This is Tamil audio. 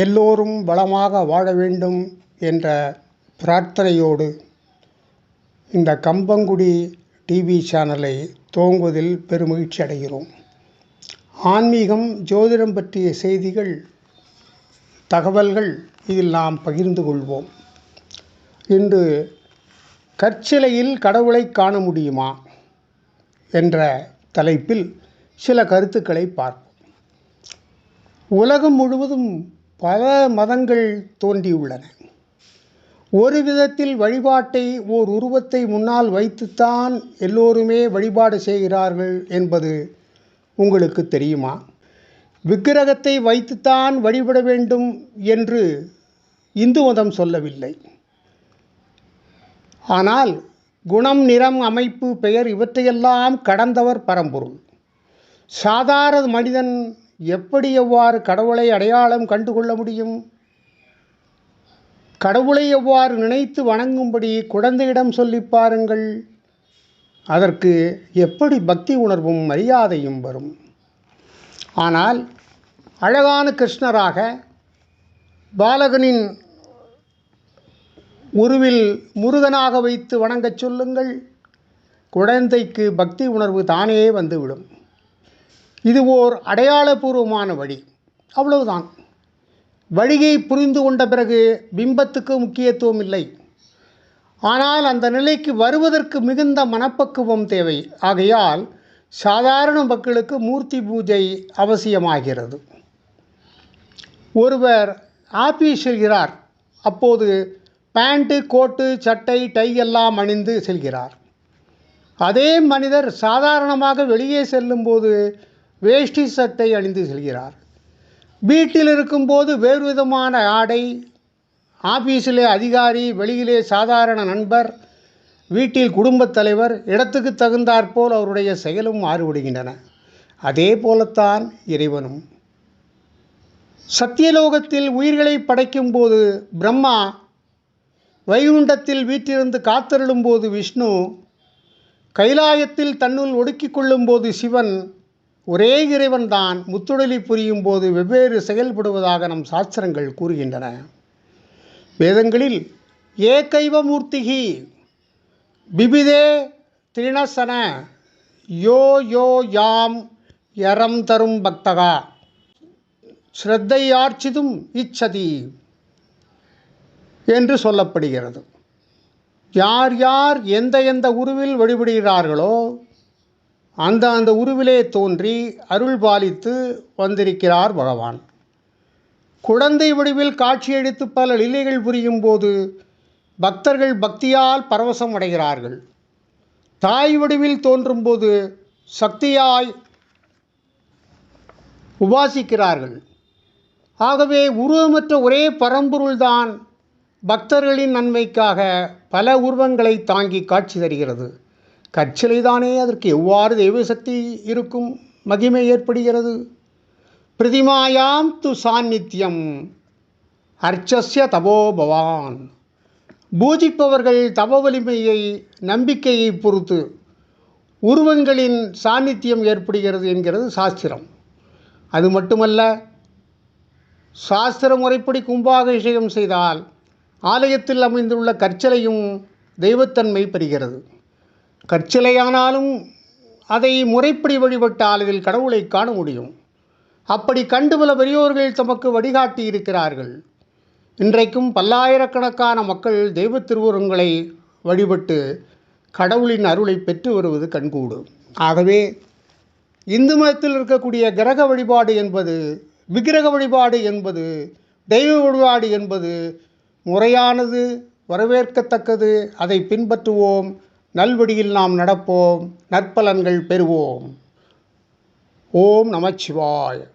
எல்லோரும் வளமாக வாழ வேண்டும் என்ற பிரார்த்தனையோடு இந்த கம்பங்குடி டிவி சேனலை துவங்குவதில் பெருமகிழ்ச்சி அடைகிறோம். ஆன்மீகம் ஜோதிடம் பற்றிய செய்திகள் தகவல்கள் இதில் நாம் பகிர்ந்து கொள்வோம். இன்று கற்சிலையில் கடவுளை காண முடியுமா என்ற தலைப்பில் சில கருத்துக்களை பார்ப்போம். உலகம் முழுவதும் பல மதங்கள் தோன்றியுள்ளன. ஒரு விதத்தில் வழிபாட்டை ஓர் உருவத்தை முன்னால் வைத்துத்தான் எல்லோருமே வழிபாடு செய்கிறார்கள் என்பது உங்களுக்கு தெரியுமா? விக்கிரகத்தை வைத்துத்தான் வழிபட வேண்டும் என்று இந்து மதம் சொல்லவில்லை. ஆனால் குணம் நிறம் அமைப்பு பெயர் இவற்றையெல்லாம் கடந்தவர் பரம்பொருள். சாதாரண மனிதன் எப்படி எவ்வாறு கடவுளை அடையாளம் கண்டுகொள்ள முடியும்? கடவுளை எவ்வாறு நினைத்து வணங்கும்படி குழந்தையிடம் சொல்லி பாருங்கள். அதற்கு எப்படி பக்தி உணர்வும் மரியாதையும் வரும்? ஆனால் அழகான கிருஷ்ணராக பாலகனின் உருவில் முருகனாக வைத்து வணங்கச் சொல்லுங்கள். குழந்தைக்கு பக்தி உணர்வு தானே வந்துவிடும். இது ஓர் அடையாளபூர்வமான வழி. அவ்வளவுதான். வழியை புரிந்து கொண்ட பிறகு பிம்பத்துக்கு முக்கியத்துவம் இல்லை. ஆனால் அந்த நிலைக்கு வருவதற்கு மிகுந்த மனப்பக்குவம் தேவை. ஆகையால் சாதாரண மக்களுக்கு மூர்த்தி பூஜை அவசியமாகிறது. ஒருவர் ஆபீஸ் செல்கிறார். அப்போது பேண்ட்டு கோட்டு சட்டை டை எல்லாம் அணிந்து செல்கிறார். அதே மனிதர் சாதாரணமாக வெளியே செல்லும்போது வேஷ்டி சட்டை அணிந்து செல்கிறார். வீட்டில் இருக்கும்போது வேறு விதமான ஆடை ஆஃபீஸிலே அதிகாரி வெளியிலே சாதாரண நண்பர் வீட்டில் குடும்பத் தலைவர் இடத்துக்கு தகுந்தாற்போல் அவருடைய செயலும் மாறுபடுகின்றன. அதே போலத்தான் இறைவனும். சத்தியலோகத்தில் உயிர்களை படைக்கும்போது பிரம்மா வைகுண்டத்தில் வீட்டிலிருந்து காத்தருளும் போது விஷ்ணு கைலாயத்தில் தன்னுள் ஒடுக்கிக் கொள்ளும்போது சிவன் ஒரே இறைவன் தான் முத்துடலி புரியும் போது வெவ்வேறு செயல்படுவதாக நம் சாஸ்திரங்கள் கூறுகின்றன. வேதங்களில் ஏகைவமூர்த்திகி பிபிதே திரிணசன யோ யோ யாம் யரம் தரும் பக்தகா ஸ்ரத்தையார்ச்சிதும் இச்சதி என்று சொல்லப்படுகிறது. யார் யார் எந்த எந்த உருவில் வழிபடுகிறார்களோ அந்த அந்த உருவிலே தோன்றி அருள் பாலித்து வந்திருக்கிறார் பகவான். குழந்தை வடிவில் காட்சியளித்து பல லீலைகள் புரியும் போது பக்தர்கள் பக்தியால் பரவசம் அடைகிறார்கள். தாய் வடிவில் தோன்றும்போது சக்தியாய் உபாசிக்கிறார்கள். ஆகவே உருவமற்ற ஒரே பரம்பொருள்தான் பக்தர்களின் நன்மைக்காக பல உருவங்களை தாங்கி காட்சி தருகிறது. கற்சிலைதானே அதற்கு எவ்வாறு தெய்வ சக்தி இருக்கும்? மகிமை ஏற்படுகிறது. பிரதிமாயாம் து சாநித்தியம் அர்ச்சஸ்ய தபோபவான் பூஜிப்பவர்கள் தவ வலிமையை நம்பிக்கையை பொறுத்து உருவங்களின் சாநித்தியம் ஏற்படுகிறது என்கிறது சாஸ்திரம். அது மட்டுமல்ல சாஸ்திர முறைப்படி கும்பாபிஷேகம் செய்தால் ஆலயத்தில் அமைந்துள்ள கற்சலையும் தெய்வத்தன்மை பெறுகிறது. கற்சிலையானாலும் அதை முறைப்படி வழிபட்டால் இதில் கடவுளை காண முடியும். அப்படி கண்டு பல பெரியோர்கள் தமக்கு வழிகாட்டி இருக்கிறார்கள். இன்றைக்கும் பல்லாயிரக்கணக்கான மக்கள் தெய்வ திருவுருவங்களை வழிபட்டு கடவுளின் அருளை பெற்று வருவது கண்கூடு. ஆகவே இந்து மதத்தில் இருக்கக்கூடிய கிரக வழிபாடு என்பது விக்கிரக வழிபாடு என்பது தெய்வ வழிபாடு என்பது முறையானது வரவேற்கத்தக்கது. அதை பின்பற்றுவோம். நல்வழியில் நாம் நடப்போம் நற்பலன்கள் பெறுவோம். ஓம் நமச்சிவாய்.